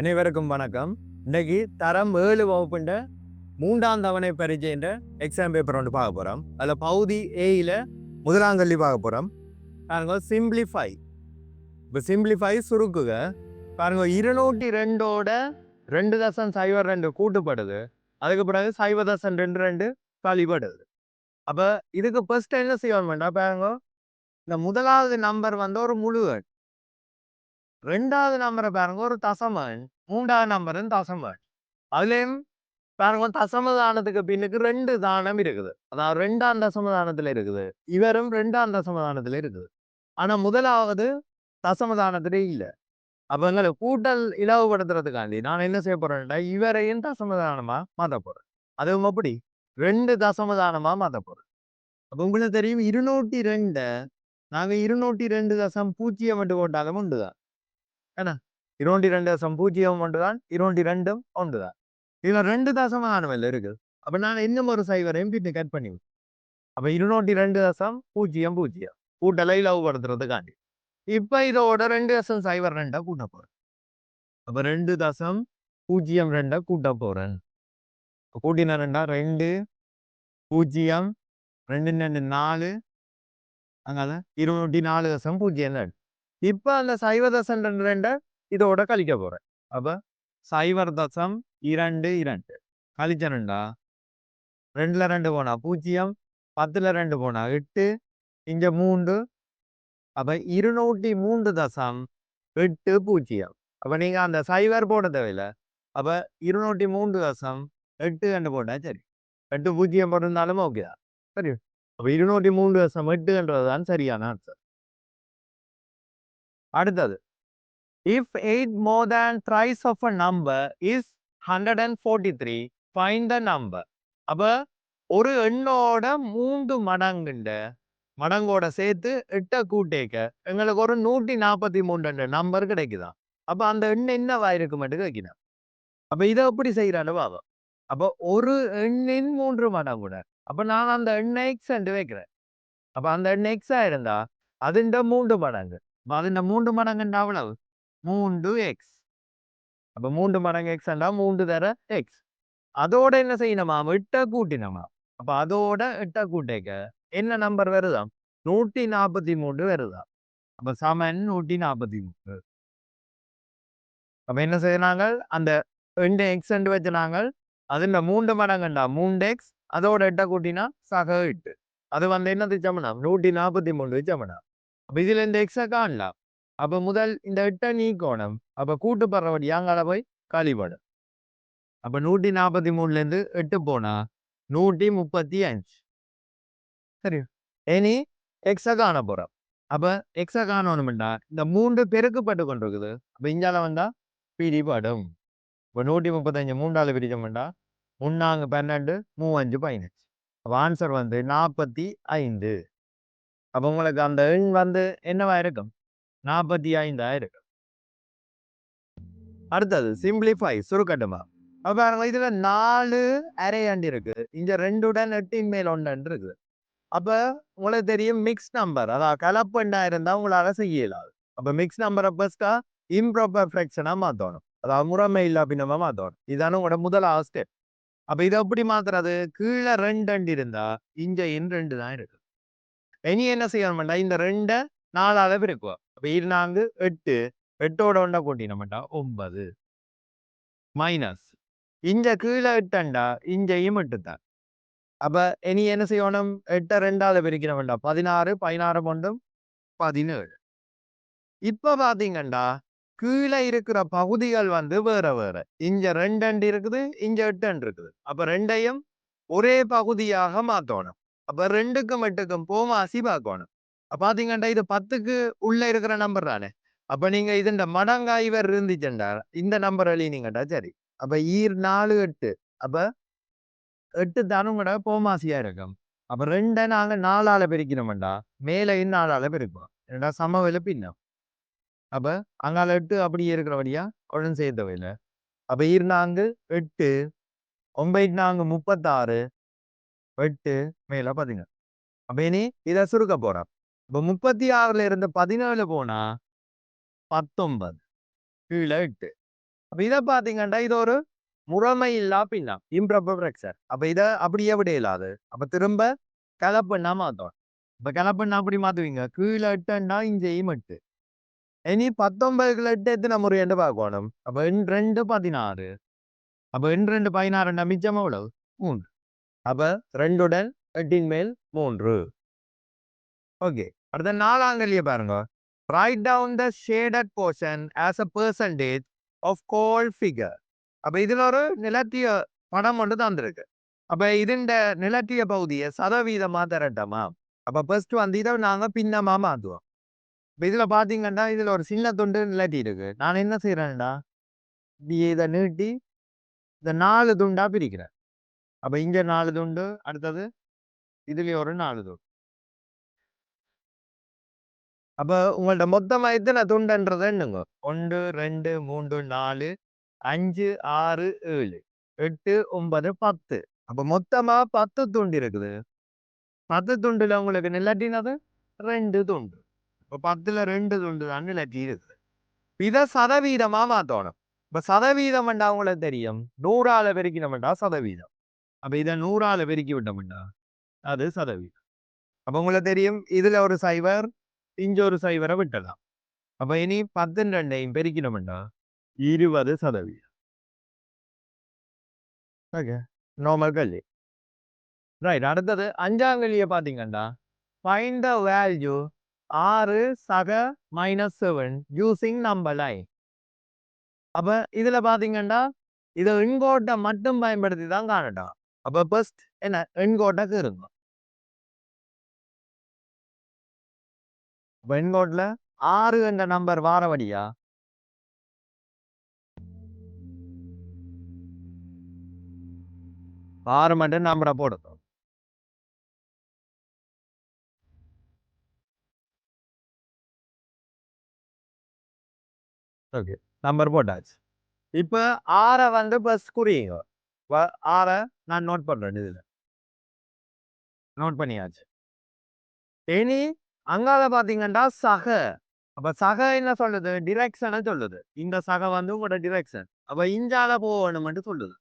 அனைவருக்கும் வணக்கம். இன்னைக்கு தரம் ஏழு வகுப்புண்ட மூன்றாம் தவணை பரீட்சைன்ற எக்ஸாம் பேப்பர் ஒன்று பார்க்க போகிறோம் அதில் பகுதி ஏயில் முதலாம் கல்வி பார்க்க போகிறோம் பாருங்க சிம்பிளிஃபை இப்போ சிம்பிளிஃபை சுருக்குக. பாருங்க இருநூற்றி ரெண்டோட ரெண்டு தசம் சைவர் ரெண்டு கூட்டுப்படுது. அதுக்கு பிறகு சைவ தசம் ரெண்டு ரெண்டு கழிப்படுது. அப்போ இதுக்கு ஃபர்ஸ்ட் என்ன செய்யணும்டா பாருங்க இந்த முதலாவது நம்பர் வந்து ஒரு முழு எண் ரெண்டாவது நம்பரை பாருங்க ஒரு தசமன் மூன்றாவது நம்பரும் தசமன் அதுலேயும் பாருங்க தசமதானத்துக்கு பின்னுக்கு ரெண்டு தானம் இருக்குது. அதாவது ரெண்டாம் தசமதானத்துல இருக்குது. இவரும் ரெண்டாம் தசமதானத்தில் இருக்குது. ஆனா முதலாவது தசமதானத்துல இல்ல. அப்போ எங்களை கூட்டல் இலவுபடுத்துறதுக்காண்டி நான் என்ன செய்ய போறேன்டா இவரையும் தசமதானமா மாற்ற போகிறேன் அதுவும் அப்படி. ரெண்டு தசமதானமா மாத்த போகிறேன் அப்ப உங்களுக்கு தெரியும் இருநூற்றி ரெண்டு. நாங்க இருநூற்றி ரெண்டு தசம் பூஜ்ஜியம் மட்டும் போட்டாலும் உண்டுதான். என்ன? இருபத்தி ரெண்டு தசம் பூஜ்ஜியம் ஒன்றுதான் இருபத்தி ரெண்டும் ஒன்றுதான். இதுல ரெண்டு தசமதானம் இருக்குது. அப்ப நான் இன்னும் ஒரு சைவர் எம்பிட்டு கட் பண்ணி விடுறேன். அப்ப இருநூற்றி ரெண்டு தசம் பூஜ்ஜியம் பூஜ்ஜியம். கூட்டலை லவ் படுத்துறதுக்காண்டி. இப்ப இதோட ரெண்டு தசம் சைவர் ரெண்டா கூட்ட போறேன். அப்ப ரெண்டு தசம் பூஜ்ஜியம் ரெண்டா கூட்ட போறேன். கூட்டின ரெண்டா ரெண்டு பூஜ்ஜியம் ரெண்டு ரெண்டு நாலு அங்கால இருநூற்றி நாலு தசம் பூஜ்ஜியம் ரெண்டு. இப்போ அந்த சைவ தசம் ரெண்டு ரெண்டை இதோட கழிக்க போகிறேன் அப்போ சைவர் தசம் இரண்டு இரண்டு கழிச்ச ரெண்டா ரெண்டுல ரெண்டு போனா பூஜ்ஜியம் பத்தில் ரெண்டு போனா எட்டு இங்கே மூன்று அப்போ இருநூற்றி மூன்று தசம் எட்டு பூஜ்ஜியம் அப்போ நீங்கள் அந்த சைவர் போட தேவையில்லை அப்போ இருநூற்றி மூன்று தசம் எட்டு கண்டு போட்டால் சரி எட்டு பூஜ்ஜியம் போட்டிருந்தாலும் ஓகே தான் சரி அப்போ இருநூற்றி மூன்று தசம் எட்டுன்றது தான் சரியான ஆன்சர் அடுத்தது. If eight more than thrice of a number is hundred and forty three find the number அப்ப ஒரு எண்ணோட மூன்று மடங்குண்ட மடங்கோட சேர்த்து எட்ட கூட்டேக்க எங்களுக்கு ஒரு நூற்றி நாற்பத்தி மூன்று நம்பர் கிடைக்குதாம் அப்ப அந்த எண் என்னவா இருக்கும் மட்டும் வைக்கணும் அப்ப இதை எப்படி செய்யறான்னு பாவம் அப்ப ஒரு எண்ணின் மூன்று மடங்குட அப்ப நான் அந்த எண்ணை எக்ஸ் என்று வைக்கிறேன். அப்ப அந்த எண் எக்ஸாக இருந்தால் அதுண்ட மூன்று மடங்கு. அப்ப மூன்று மடங்குண்டா அவ்வளவு மூன்று எக்ஸ் அப்ப மூன்று மடங்கு எக்ஸ் மூன்று தர எக்ஸ் அதோட என்ன செய்யணுமா எட்ட கூட்டினமா அப்ப அதோட எட்ட கூட்டேக்க என்ன நம்பர் வருதா நூற்றி நாற்பத்தி மூன்று வருதா அப்ப சமன் நூற்றி நாற்பத்தி மூன்று அப்ப என்ன செய்யறாங்க அந்த ரெண்டு எக்ஸ் ரெண்டு வச்ச நாங்கள் அதுல மூன்று மடங்குண்டா மூன்று எக்ஸ் அதோட எட்ட கூட்டினா சக எட்டு அது வந்து என்னது சமனா நூற்றி நாற்பத்தி மூன்று சமனா அப்ப இதுல இந்த எக்ஸ காணலாம் அப்ப முதல் இந்த எட்டை நீக்கோணம் அப்ப கூட்டு பறவடி அங்கால போய் காலிப்படும் அப்ப நூற்றி நாற்பத்தி மூணுல இருந்து எட்டு போனா நூற்றி முப்பத்தி அஞ்சு சரி இனி எக்ஸ காண போறோம் அப்ப எக்ஸ காணணும்டா இந்த மூன்று பெருக்கப்பட்டு கொண்டிருக்குது அப்ப இங்கால வந்தா பிடிபடும் இப்போ நூற்றி முப்பத்தஞ்சு மூன்றாவது பிரிச்சோம்டா முன்னாங்க பன்னெண்டு மூவஞ்சு பதினஞ்சு அப்போ ஆன்சர் வந்து நாற்பத்தி ஐந்து அப்போ உங்களுக்கு அந்த எண் வந்து என்னவா இருக்கும்? நாற்பத்தி ஐந்தா இருக்கும் அடுத்தது சிம்பிளிஃபை சுருக்கட்டுமா. அப்ப பாருங்க இதுல நாலு அரையாண்டு இருக்கு. இங்க ரெண்டுடன் எட்டின் மேல் ஒன்று இருக்குது அப்ப உங்களுக்கு தெரியும் மிக்ஸ் நம்பர் அதாவது கலப்பெண்டா இருந்தா உங்களால செய்ய இயலாது. அப்ப மிக்ஸ் நம்பரை ஃபர்ஸ்டா இம்ப்ராப்பர் ஃப்ராக்ஷனா மாத்தணும். அதாவது முறைமை இல்லை பின்னமா மாத்தணும். இதான உங்களோட முதலாவது ஸ்டெப் அப்ப இதை எப்படி மாத்துறது? கீழே ரெண்டு அண்டு இருந்தா இஞ்ச இன் ரெண்டு தான் இருக்கு. இனி என்ன செய்யணும்டா இந்த ரெண்டை நாலால பிரிக்குவோம். அப்ப இருநான்கு எட்டு. எட்டோட ஒண்டா கூட்டினோம்டா ஒன்பது. மைனஸ். இஞ்ச கீழே எட்டண்டா இஞ்சையும் எட்டுத்தான். அப்ப இனி என்ன செய்யணும்? எட்ட ரெண்டாவது பிரிக்கிற வேண்டாம் பதினாறு பதினாறு கொண்டும் பதினேழு. இப்ப பாத்தீங்கண்டா கீழே இருக்கிற பகுதிகள் வந்து வேற வேற. இங்க ரெண்டு அண்டு இருக்குது இங்க எட்டு அண்டு இருக்குது. அப்ப ரெண்டையும் ஒரே பகுதியாக மாத்தணும். அப்ப ரெண்டுக்கும் எட்டுக்கும் போமாசி பார்க்கணும் அப்ப பாத்தீங்கண்டா இது பத்துக்கு உள்ள இருக்கிற நம்பர் தானே. அப்ப நீங்க இதுண்ட மடங்கா இவர் இருந்துச்சுண்டா இந்த நம்பர் எழுதினீங்கடா சரி. அப்ப ஈர் நாலு எட்டு. அப்ப எட்டு தனுங்கட போமாசியா இருக்கும். அப்ப ரெண்டை நாங்க நாலால பிரிக்கணும்டா மேலையும் நாலால பிரிப்போம். என்னடா சமவெளி பின்னம் அப்ப அங்கால எட்டு அப்படி இருக்கிறபடியா ஒன்றும் செய்ய தேவையில்லை அப்ப ஈர் நான்கு எட்டு ஒன்பது நான்கு முப்பத்தாறு எட்டு மேல பதினேழு அப்ப இனி இதை சுருக்க போறோம். இப்ப முப்பத்தி ஆறுல இருந்து பதினேழு போனா பத்தொன்பது கீழே எட்டு. அப்ப இதை பாத்தீங்கன்னா இது ஒரு முறைமை இல்லா பின்னா இம்ப்ராப்பர் அப்ப இதை அப்படியே விட இல்லாது அப்ப திரும்ப கலப்பண்ணா மாத்தோம் இப்ப கலப்பண்ணா அப்படி மாத்துவீங்க? கீழே எட்டுன்னா இங்கேயும் எட்டு. இனி பத்தொன்பதுக்குள்ள எட்டு எத்தனை முறை என்று பார்க்கணும்? அப்ப எண் ரெண்டு பதினாறு. அப்ப எண் ரெண்டு பதினாறுன்னா மிச்சம் எவ்வளவு? மூன்று. அப்ப ரெண்டுடன் எட்டின் மேல் மூன்று. ஓகே. அடுத்த நாலாங்கல்லிய பாருங்க. Write down the shaded portion as a percentage of whole figure அப்ப இதுல ஒரு நிலத்திய படம் ஒன்று தந்திருக்கு. அப்ப இதுண்ட நிலத்திய பகுதியை சதவீதமா திரட்டமா? அப்ப ஃபர்ஸ்ட் வந்து இதை நாங்க பின்னமா மாத்துவோம். இப்ப இதுல பார்த்தீங்கன்னா இதுல ஒரு சின்ன துண்டு நிலட்டி இருக்கு. நான் என்ன செய்கிறேன்டா இப்படி இதை நீட்டி இந்த நாலு துண்டா பிரிக்கிறேன். அப்ப இங்க நாலு துண்டு அடுத்தது இதுலயும் ஒரு நாலு துண்டு. அப்ப உங்கள்ட்ட மொத்தமா எத்தனை துண்டுன்றதை எண்ணுங்க? ஒன்று ரெண்டு மூன்று நாலு அஞ்சு ஆறு ஏழு எட்டு ஒன்பது பத்து. அப்ப மொத்தமா பத்து துண்டு இருக்குது. பத்து துண்டுல உங்களுக்கு நிலட்டினது ரெண்டு துண்டு. இப்ப பத்துல ரெண்டு துண்டு தான் நிலட்டி இருக்குது. இதை சதவீதமா மாத்தணும். இப்ப சதவீதம் வேண்டா உங்களுக்கு தெரியும். நூறால பெருக்கினோம்டா சதவீதம். அப்ப இதை நூறால பெருக்கி விட்டோம்னா அது சதவீதம். அப்ப உங்களுக்கு தெரியும் இதுல ஒரு சைவர் இங்க ஒரு சைவரை விட்டலாம் அப்ப இனி பத்து ரெண்டையும் பெருக்கினோம்டா இருபது சதவீதம். ஓகே நார்மல் கல்வி. ரைட் அடுத்தது அஞ்சாம் கல்வியை பார்த்தீங்கன்னா ஃபைண்ட் த வேல்யூ ஆறு சக minus seven using number line அப்ப இதுல பாத்தீங்கன்னா இதை எண்கோட்டை மட்டும் பயன்படுத்தி தான் காணட்டும். அப்போ ஃபர்ஸ்ட் என்ன எண்கோட்டை கீறுங்க அப்போ எண்கோட்டில் ஆறு என்ற நம்பர் வாரவடியா ஆறு மட்டும் நம்பரை போடுங்க ஓகே நம்பர் போட்டாச்சு இப்போ ஆறை வந்து பஸ் குறியுங்க வ- ஆறை நான் நோட் பண்றேன் இதுல. நோட் பண்ணியாச்சு. இனி அங்கால பாத்தீங்கன்னா சக. அப்ப சக என்ன சொல்லுது? டிரெக்ஷனை சொல்லுது. இந்த சக வந்து உங்களோட டிரெக்ஷன் அப்ப இஞ்சால போகணும்னு சொல்லுது.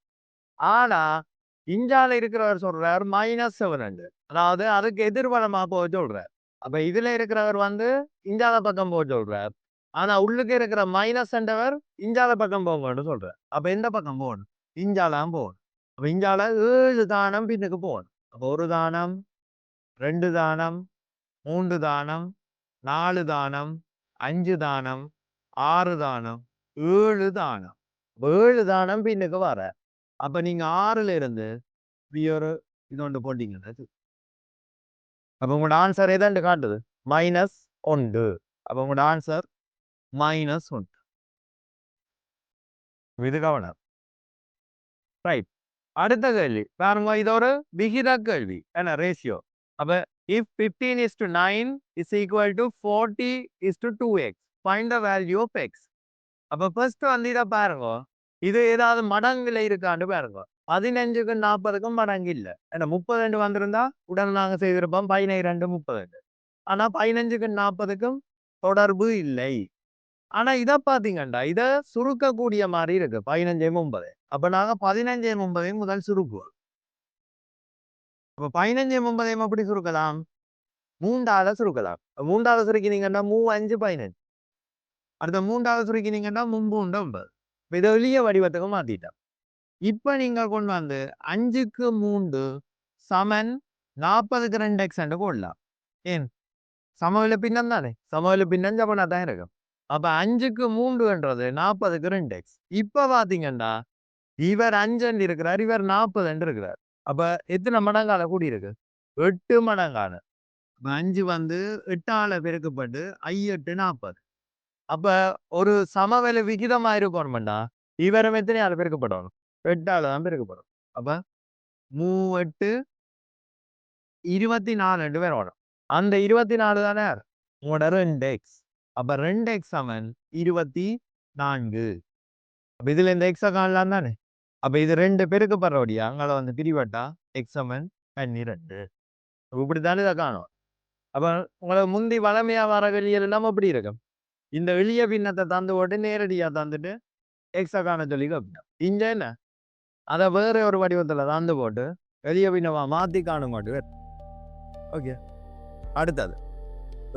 ஆனா இஞ்சால இருக்கிறவர் சொல்றார் மைனஸ் செவன் அதாவது அதுக்கு எதிர்பலமாக போக சொல்றார். அப்ப இதுல இருக்கிறவர் வந்து இஞ்சால பக்கம் போக சொல்றார். ஆனா உள்ளுக்கு இருக்கிற மைனஸ் என்றவர் இஞ்சால பக்கம் போகணும்னு சொல்றார். அப்ப எந்த பக்கம் போகணும்? இஞ்சாலாம் போகணும். அப்ப இஞ்சால ஏழு தானம் பின்னுக்கு போகணும் அப்போ ஒரு தானம் ரெண்டு தானம் மூன்று தானம் நாலு தானம் அஞ்சு தானம் ஆறு தானம் ஏழு தானம் ஏழு தானம் பின்னுக்கு வர அப்போ நீங்கள் ஆறுல இருந்து இப்படி ஒரு இது ஒன்று போட்டீங்கன்னா இது. உங்களோட ஆன்சர் எதாண்டு காட்டுது மைனஸ் ஒன்று அப்போ உங்களோட ஆன்சர் மைனஸ் ஒன்று இது கவனம் ரைட் அடுத்த கேள்வி பாருங்க இது ஒரு விகித கேள்வி என்ன ரேஷியோ அப்ப if fifteen is to nine is equal to forty is to two x find the value of x அப்ப ஃபர்ஸ்ட் வந்து இதை பாருங்க இது ஏதாவது மடங்குல இருக்கான்னு பாருங்க பதினஞ்சுக்கு நாற்பதுக்கும் மடங்கு இல்லை ஏன்னா முப்பது ரெண்டு வந்திருந்தா உடனே நாங்க செய்திருப்போம் பதினேழு ரெண்டு முப்பது ரெண்டு ஆனா பதினஞ்சுக்கு நாற்பதுக்கும் தொடர்பு இல்லை ஆனா இத பாத்தீங்கண்டா இத சுருக்கக்கூடிய மாதிரி இருக்கு. பதினஞ்சு முப்பது. அப்ப நாங்க பதினஞ்சு முப்பதையும் முதல் சுருக்குவோம். அப்ப பதினஞ்சு முப்பதையும் எப்படி சுருக்கலாம்? மூன்றாவது சுருக்கலாம். மூன்றாவது சுருக்கினீங்கன்னா மூ அஞ்சு பதினஞ்சு. அடுத்த மூன்றாவது சுருக்கினீங்கன்னா மும்பூண்டு ஒன்பது இப்ப இதை எளிய வடிவத்துக்கு மாத்திட்டோம். இப்ப நீங்க கொண்டு வந்து அஞ்சுக்கு மூன்று சமன் நாற்பதுக்கு ரெண்டு எக்ஸ் போடலாம். ஏன்? சமவெளி பின்னம் தானே சமவெளி பின்னம் ஜபனா தான் இருக்கும். அப்ப அஞ்சுக்கு மூன்றுன்றது நாற்பதுக்கு ரெண்டு எக்ஸ் இப்ப பாத்தீங்கன்னா இவர் அஞ்சு இருக்கிறார் இவர் நாற்பது இருக்கிறார். அப்ப எத்தனை மடங்கால கூடி இருக்கு? எட்டு மடங்கான. அஞ்சு வந்து எட்டால பெருக்கப்பட்டு ஐ எட்டு நாற்பது அப்ப ஒரு சமவெளி விகிதமா இருக்கணும்டா இவரும் எத்தனையால பெருக்கப்படணும்? எட்டால தான் பெருக்கப்படும் அப்ப மூ எட்டு இருபத்தி நாலு ரெண்டு பேர் வரும் அந்த இருபத்தி நாலு தானே? உங்களோட ரெண்டு எக்ஸ் அப்ப ரெண்டு எக்ஸ் சமன் இருபத்தி நான்கு அப்ப இதுல இந்த எக்ஸ காணலாம் தானே? அப்ப இது ரெண்டு பேருக்கு பரவடியா? அங்கால வந்து பிரிவட்டா? எக்ஸ் சமன் பன்னிரெண்டு அப்ப இப்படித்தானே இதை காணும். அப்ப உங்களுக்கு முந்தி வளமையா வர வெளியல் எல்லாம் அப்படி இருக்கும்? இந்த வெளிய பின்னத்தை தந்து போட்டு நேரடியா தந்துட்டு எக்ஸா காண சொல்லி கேட்போம் இங்க என்ன? அதை வேற ஒரு வடிவத்துல தந்து போட்டு வெளிய பின்னவா மாத்தி காணும் மாட்டு ஓகே. அடுத்தது.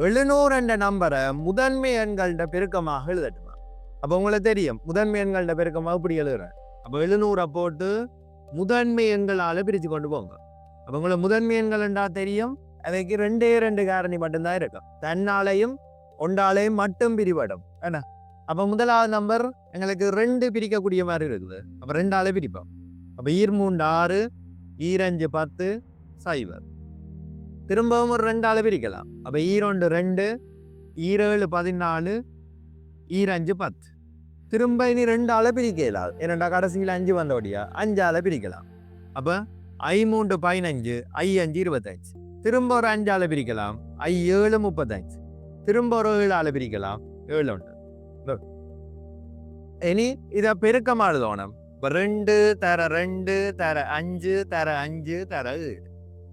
எழுநூறு என்ற நம்பரை முதன்மை எண்கள்ட பெருக்கமாக எழுதட்டுமா? அப்போ உங்களுக்கு தெரியும் முதன்மை எண்கள்ட பெருக்கமாக இப்படி எழுதுறேன்? அப்போ எழுநூறை போட்டு முதன்மை எண்களால் பிரித்து கொண்டு போங்க. அப்போ உங்களை முதன்மை எண்கள்ண்டா தெரியும் அவைக்கு ரெண்டே ரெண்டு காரணி மட்டும்தான் இருக்கும். தன்னாலையும் ஒன்றாலையும் மட்டும் பிரிபடும் என்ன? அப்போ முதலாவது நம்பர் எங்களுக்கு ரெண்டு பிரிக்கக்கூடிய மாதிரி இருக்குது. அப்போ ரெண்டாலே பிரிப்போம். அப்போ ஈர் மூன்று ஆறு ஈரஞ்சு பத்து சைபர் திரும்பவும் ஒரு ரெண்டால பிரிக்கலாம். அப்போ ஈரோண்டு ரெண்டு ஈரேழு பதினாலு ஈரஞ்சு பத்து. திரும்ப இனி ரெண்டால பிரிக்க இயலாது ஏனண்டா கடைசியில் அஞ்சு வந்தோடியா அஞ்சால பிரிக்கலாம். அப்போ ஐ மூன்று பதினஞ்சு ஐ அஞ்சு இருபத்தஞ்சு. திரும்ப ஒரு அஞ்சால பிரிக்கலாம். ஐ ஏழு முப்பத்தஞ்சு. திரும்ப ஒரு ஏழால பிரிக்கலாம். ஏழு ஒன்று இனி இதை பெருக்கமா எழுதணும். இப்போ ரெண்டு தர ரெண்டு தர அஞ்சு தர அஞ்சு தர ஏழு.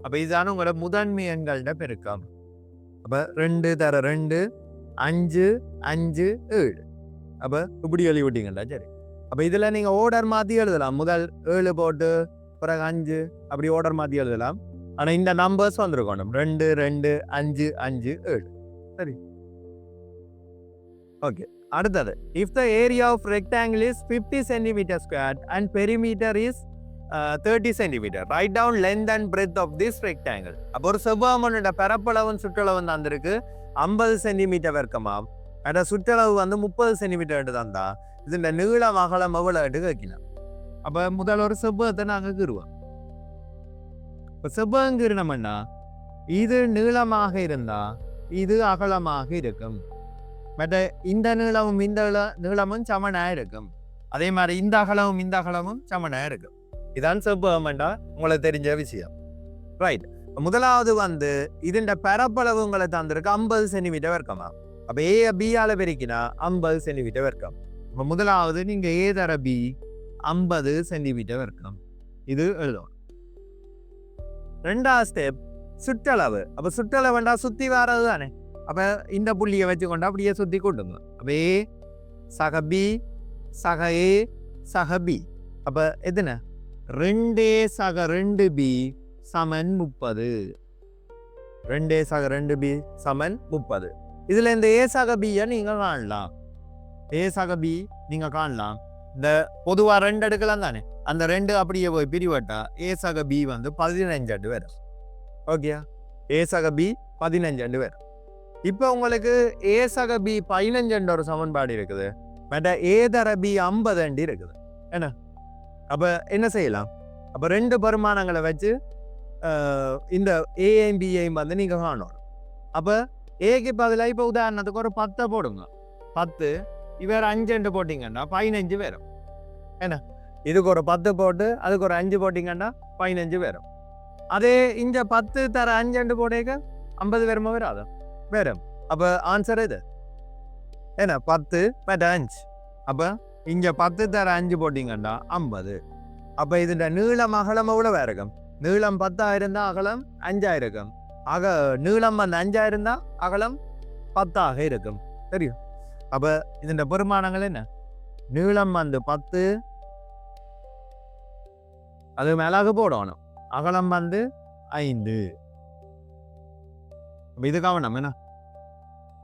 அப்போ இதுதான் உங்களோட முதன்மை எண்கள்ட பெருக்கம். அப்போ ரெண்டு தர ரெண்டு அஞ்சு அஞ்சு ஏழு. அப்போ இப்படி எழுதி விட்டீங்களா சரி. அப்போ இதில் நீங்கள் ஓர்டர் மாற்றி எழுதலாம். முதல் ஏழு போட்டு பிறகு அஞ்சு அப்படி ஓர்டர் மாற்றி எழுதலாம். ஆனால் இந்த நம்பர்ஸ் வந்துருக்கணும். ரெண்டு ரெண்டு அஞ்சு அஞ்சு ஏழு. சரி. ஓகே. அடுத்தது if the area of rectangle is fifty centimetre square and perimeter is thirty centimetre write down length and breadth of this rectangle அப்போ ஒரு செவ்வாமனோட பரப்பளவும் சுற்றளவும் தந்திருக்கு ஐம்பது சென்டிமீட்டர் வர்க்கமாம் அட சுற்றளவு வந்து முப்பது சென்டிமீட்டர் தந்தா இதுல நீளம் அகலம் எவ்வளவு கேட்கலாம் அப்போ முதல்ல ஒரு செவ்வகத்தை நாங்கள் கீறுவோம் இப்போ செவ்வகம் கீறினோம்னா இது நீளமாக இருந்தால் இது அகலமாக இருக்கும் பட் இந்த நீளமும் இந்த நீளமும் சமனாக இருக்கும் அதே மாதிரி இந்த அகலமும் இந்த அகலமும் சமனாக இருக்கும் இதான் சப் கவர்மெண்டா உங்களுக்கு தெரிஞ்ச விஷயம். ரைட் முதலாவது வந்து இதுண்ட பரப்பளவு உங்களை தந்திருக்கு ஐம்பது சென்டிமீட்டர் வர்க்கமா? அப்போ ஏ பியால் பெருக்கினா ஐம்பது சென்டிமீட்டர் வர்க்கம். இப்போ முதலாவது நீங்க ஏ தர பி ஐம்பது சென்டிமீட்டர் வர்க்கம். இது எழுதும் ரெண்டாவது ஸ்டெப் சுற்றளவு. அப்ப சுற்றளவுண்டா சுத்தி வர்றது தானே? அப்ப இந்த புள்ளியை வச்சுக்கொண்டு அப்படியே சுத்தி கூட்டுங்க. அப்ப ஏ சக பி சக ஏ சக பி அப்போ எத்தனை ரெண்டே சக ரெண்டு பி சமன் முப்பது. ரெண்டே சக ரெண்டு பி சமன் முப்பது. இதில் இந்த ஏ சக பியை நீங்கள் காணலாம். ஏ சக பி நீங்கள் காணலாம். இந்த பொதுவாக ரெண்டு எடுக்கலாம் தானே? அந்த ரெண்டு அப்படியே போய் பிரிவட்டா ஏ சக பி வந்து பதினஞ்சு அண்டு வரும். ஓகேயா? ஏ சக பி பதினஞ்சு அண்டு வரும். இப்போ உங்களுக்கு ஏ சக பி பதினஞ்சு ஒரு சமன்பாடு இருக்குது. மற்ற ஏ தர பி ஐம்பது அண்டி இருக்குது. என்ன? அப்போ என்ன செய்யலாம்? அப்போ ரெண்டு வருமானங்களை வச்சு இந்த ஏஐம் பிஐம் வந்து நீங்கள் காணணும். அப்போ ஏக்கு பதிலாக இப்போ உதாரணத்துக்கு ஒரு பத்தை போடுங்க. பத்து இவர் அஞ்சுன்ட்டு போட்டிங்கன்னா பதினஞ்சு வரும். என்ன? இதுக்கு ஒரு பத்து போட்டு அதுக்கு ஒரு அஞ்சு போட்டிங்கன்னா பதினஞ்சு வரும். அதே இந்த பத்து தர அஞ்சு போட்டேக்க ஐம்பது வருமா வராது? வரும். அப்போ ஆன்சர் இது என்ன? பத்து பட் அஞ்சு. அப்போ இங்கே பத்து தர அஞ்சு போட்டிங்கன்னா ஐம்பது. அப்போ இதுட நீளம் அகலம் எவ்வளவு இருக்கும் நீளம் பத்தாயிரம் தான் அகலம் அஞ்சாயிரம் அக நீளம் அந்த அஞ்சாயிரம் தான் அகலம் பத்தாக இருக்கும். தெரியும்? அப்போ இதன் பெருமானங்கள் என்ன? நீளம் வந்து பத்து அது மேலாக போடணும். அகலம் வந்து ஐந்து. இது கவனம் என்ன?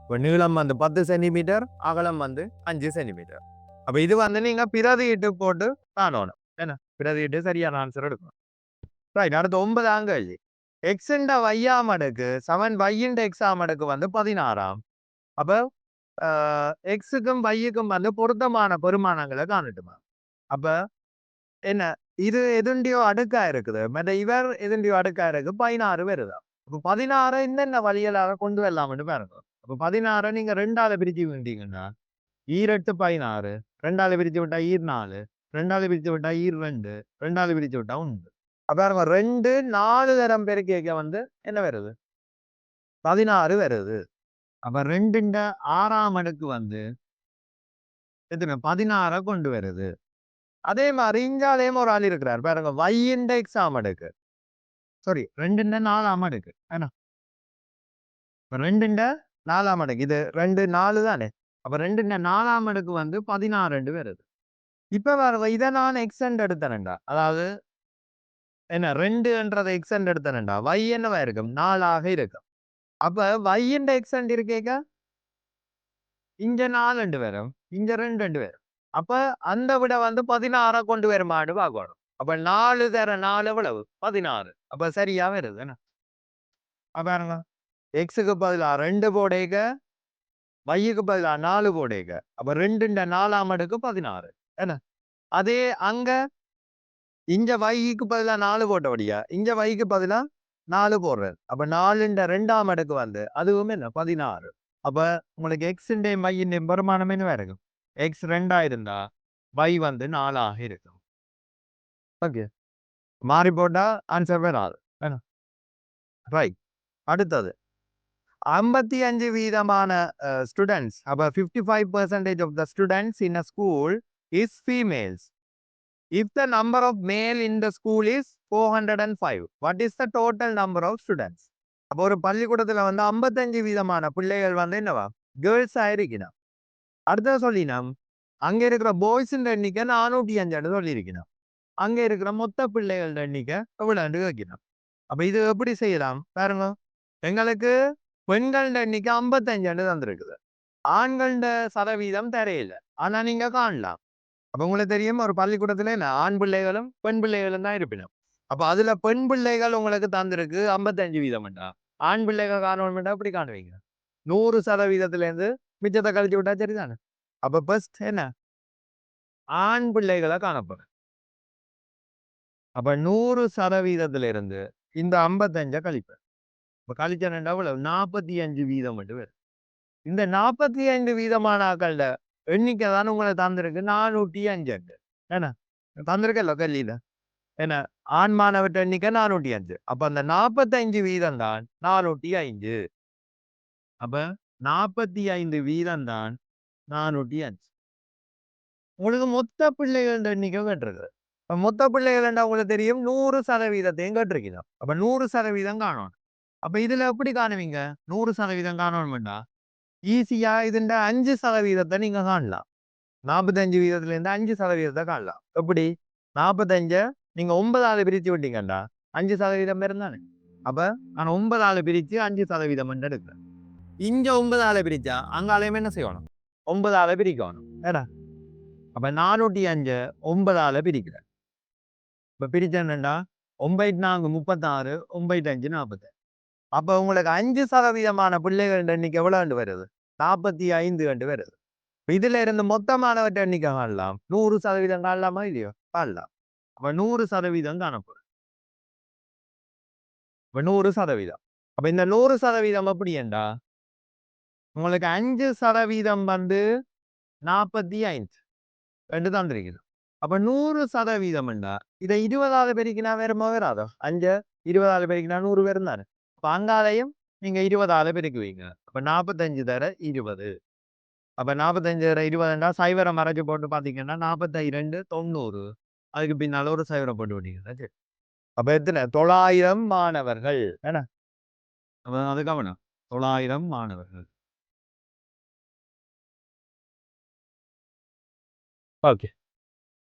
இப்போ நீளம் வந்து பத்து சென்டிமீட்டர் அகலம் வந்து அஞ்சு சென்டிமீட்டர். அப்ப இது வந்து நீங்க பிரதியிட்டு போட்டு காணணும் என்ன பிரதியிட்டு சரியான ஆன்சர் எடுக்கணும் ரைட் அடுத்து ஒன்பதாம் கேள்வி எக்ஸண்ட வையாம் அடுக்கு செவன் வையின்ட எக்ஸாம் அடுக்கு வந்து பதினாறாம் அப்ப எக்ஸுக்கும் வையுக்கும் வந்து பொருத்தமான பெருமானங்களை காணட்டுமா அப்ப என்ன இது எதுண்டியோ அடுக்கா இருக்குது மற்ற இவர் எதுண்டியோ அடுக்கா இருக்கு பதினாறு வருதா இப்போ பதினாறு என்னென்ன வழிகளாக கொண்டு வரலாம்னு பாருங்க அப்ப பதினாறு நீங்க ரெண்டாவது பிரிச்சு விட்டீங்கன்னா ஈரெட்டு பதினாறு ரெண்டாவது பிரிச்சு விட்டா ஈர் நாலு ரெண்டாவது பிரிச்சு விட்டா ஈர் ரெண்டு ரெண்டாவது பிரிச்சு விட்டா ஒன்று. அப்ப ரெண்டு நாலு தரம் பெருக்கேக்க வந்து என்ன வருது? பதினாறு வருது. அப்ப ரெண்டுண்ட ஆறாம் அடுக்கு வந்து எத்தனை? பதினாறை கொண்டு வருது. அதே மாதிரி இங்க ஒரு ஆள் இருக்கிறார். பாருங்க வையிண்ட எக்ஸாம் அடுக்கு. சாரி ரெண்டுண்ட நாலாம் அடுக்கு. ஏன்னா? இப்ப ரெண்டுண்ட நாலாம் அடுக்கு. இது ரெண்டு நாலு தானே? அப்ப ரெண்டு நாலாம் அடுக்கு வந்து பதினாறு ரெண்டு வருது இப்ப வர இதை நான் எக்ஸ்டெண்ட் எடுத்தேன்டா அதாவது என்ன ரெண்டுன்றதை எக்ஸ்டெண்ட் எடுத்தேன்டா வை என்னவா இருக்கும் நாலாக இருக்கும். அப்ப y எக்ஸ்டெண்ட் இருக்கேக்கா? இங்கே நாலு ரெண்டு வரும் இங்கே ரெண்டு ரெண்டு வரும் அப்ப அந்த விட வந்து பதினாறை கொண்டு வருமானு பார்க்கணும். அப்ப நாலு தர நாலு எவ்வளவு? பதினாறு. அப்ப சரியா வருது என்ன? பாருங்க. எக்ஸுக்கு பதிலா ரெண்டு போடேக வையுக்கு பதிலா நாலு போடுங்க அப்ப ரெண்டுண்ட நாலாம் அடுக்கு பதினாறு. என்ன? அதே அங்க இங்க வைக்கு பதிலா நாலு போட்டபடியா இங்க வைக்கு பதிலா நாலு போடுறது அப்ப நாலுண்ட ரெண்டாம் அடுக்கு வந்து அதுவும் என்ன? பதினாறு. அப்ப உங்களுக்கு எக்ஸுண்டே மையின் வருமானம் என்ன இருக்கும் எக்ஸ் ரெண்டா இருந்தா வை வந்து நாலாக இருக்கும். ஓகே. மாறி போட்டா ஆன்சர் வராது ரைட் அடுத்தது. ஐம்பத்தி அஞ்சு வீதமான ஸ்டூடெண்ட்ஸ் அப்போ fifty five percentage of the students in a school is females if the number of male in the school is four hundred and five what is the total number of students அப்போ ஒரு பள்ளிக்கூடத்தில் வந்து ஐம்பத்தஞ்சு வீதமான பிள்ளைகள் வந்து என்னவா? Girls இருக்கணும் அடுத்தது சொல்லினோம் அங்கே இருக்கிற பாய்ஸின் எண்ணிக்கை நானூற்றி அஞ்சுன்னு சொல்லியிருக்கணும் அங்கே இருக்கிற மொத்த பிள்ளைகள் எண்ணிக்கை எவ்வளோன்னு கேட்கணும் அப்போ இது எப்படி செய்யலாம்? பாருங்க. எங்களுக்கு பெண்கள்ட எண்ணிக்கை ஐம்பத்தஞ்சுன்னு தந்திருக்குது ஆண்கள்ட சதவீதம் தெரியல. ஆனா நீங்க காணலாம். அப்ப உங்களுக்கு தெரியும் ஒரு பள்ளிக்கூடத்துல என்ன ஆண் பிள்ளைகளும் பெண் பிள்ளைகளும் தான் இருப்பினும். அப்ப அதுல பெண் பிள்ளைகள் உங்களுக்கு தந்திருக்கு ஐம்பத்தஞ்சு வீதம்டா ஆண் பிள்ளைகள் காணணும்டா அப்படி காணுவீங்க நூறு சதவீதத்துல இருந்து மிச்சத்தை கழிச்சு விட்டா சரிதானே? அப்ப ஃபர்ஸ்ட் என்ன? ஆண் பிள்ளைகளை காணப்படும் அப்ப நூறு சதவீதத்துல இருந்து இந்த ஐம்பத்தஞ்ச கழிப்பேன். இப்போ கழிச்சா எவ்வளவு நாற்பத்தி அஞ்சு வீதம் மட்டும் வரும். இந்த நாற்பத்தி ஐந்து வீதமான ஆக்கள எண்ணிக்கை தானே உங்களை தந்திருக்கு நானூற்றி அஞ்சு என்ன தந்திருக்கல்ல கல்லியில என்ன ஆண் மாணவர்கிட்ட எண்ணிக்கை நானூற்றி அஞ்சு அப்ப அந்த நாற்பத்தஞ்சு வீதம் தான் நானூற்றி ஐந்து அப்ப நாற்பத்தி ஐந்து வீதம் தான் நானூற்றி அஞ்சு உங்களுக்கு மொத்த பிள்ளைகள் எண்ணிக்கை கேட்டிருக்கு. மொத்த பிள்ளைகள் உங்களுக்கு தெரியும் நூறு சதவீதத்தையும் கேட்டிருக்கீங்க. அப்ப நூறு சதவீதம் காணும். அப்ப இதுல எப்படி காணுவீங்க? நூறு சதவீதம் காணணும்னா ஈஸியா இதுண்ட அஞ்சு சதவீதத்தை நீங்க காணலாம். நாற்பத்தஞ்சு வீதத்துல இருந்து அஞ்சு சதவீதத்தை காணலாம். எப்படி? நாற்பத்தஞ்ச நீங்க ஒன்பதாவது பிரிச்சு விட்டீங்கண்டா. அஞ்சு சதவீதம் இருந்தானே. அப்ப நான் ஒன்பதாவது பிரிச்சு அஞ்சு சதவீதம் எடுக்கிறேன் இங்க ஒன்பதாவது பிரிச்சா அங்காலையும் என்ன செய்யணும்? ஒன்பதால பிரிக்கணும். ஏடா. அப்ப நானூற்றி அஞ்சு ஒன்பதால பிரிக்கிறேன். இப்ப பிரிச்சேன்டா ஒன்பது நான்கு முப்பத்தாறு ஒன்பது அஞ்சு நாற்பத்தஞ்சு அப்ப உங்களுக்கு அஞ்சு சதவீதமான பிள்ளைகள் எண்ணிக்கை எவ்வளவு வருது? நாற்பத்தி ஐந்து கண்டு வருது. இதுல இருந்து மொத்தமானவற்றை எண்ணிக்கை காணலாம். நூறு சதவீதம் காணலாமா? இல்லையோ? காணலாம். அப்ப நூறு சதவீதம் காணப்படும் இப்ப நூறு சதவீதம். அப்ப இந்த நூறு சதவீதம் எப்படி என்றா உங்களுக்கு அஞ்சு சதவீதம் வந்து நாற்பத்தி ஐந்து ரெண்டு தந்திருக்குது. அப்ப நூறு சதவீதம்டா இதை இருபதாவது பெருக்கினா வேறுமா வராதோ? அஞ்சு இருபதாவது பெருக்கினா நூறு பேரும் தானே? அப்போ அங்காலையும் நீங்க இருபதால பெருக்குவீங்க. அப்போ நாற்பத்தஞ்சு தர இருபது. அப்போ நாற்பத்தஞ்சு தர இருபதுண்டா சைவரை மறைச்சி போட்டு பார்த்தீங்கன்னா நாற்பத்தி ரெண்டு தொண்ணூறு. அதுக்கு பின்னால் ஒரு சைவரை போட்டு விட்டீங்கன்னா சரி. அப்போ எத்தனை? தொள்ளாயிரம் மாணவர்கள். என்ன? அப்போ அது கவனம். தொள்ளாயிரம் மாணவர்கள். ஓகே.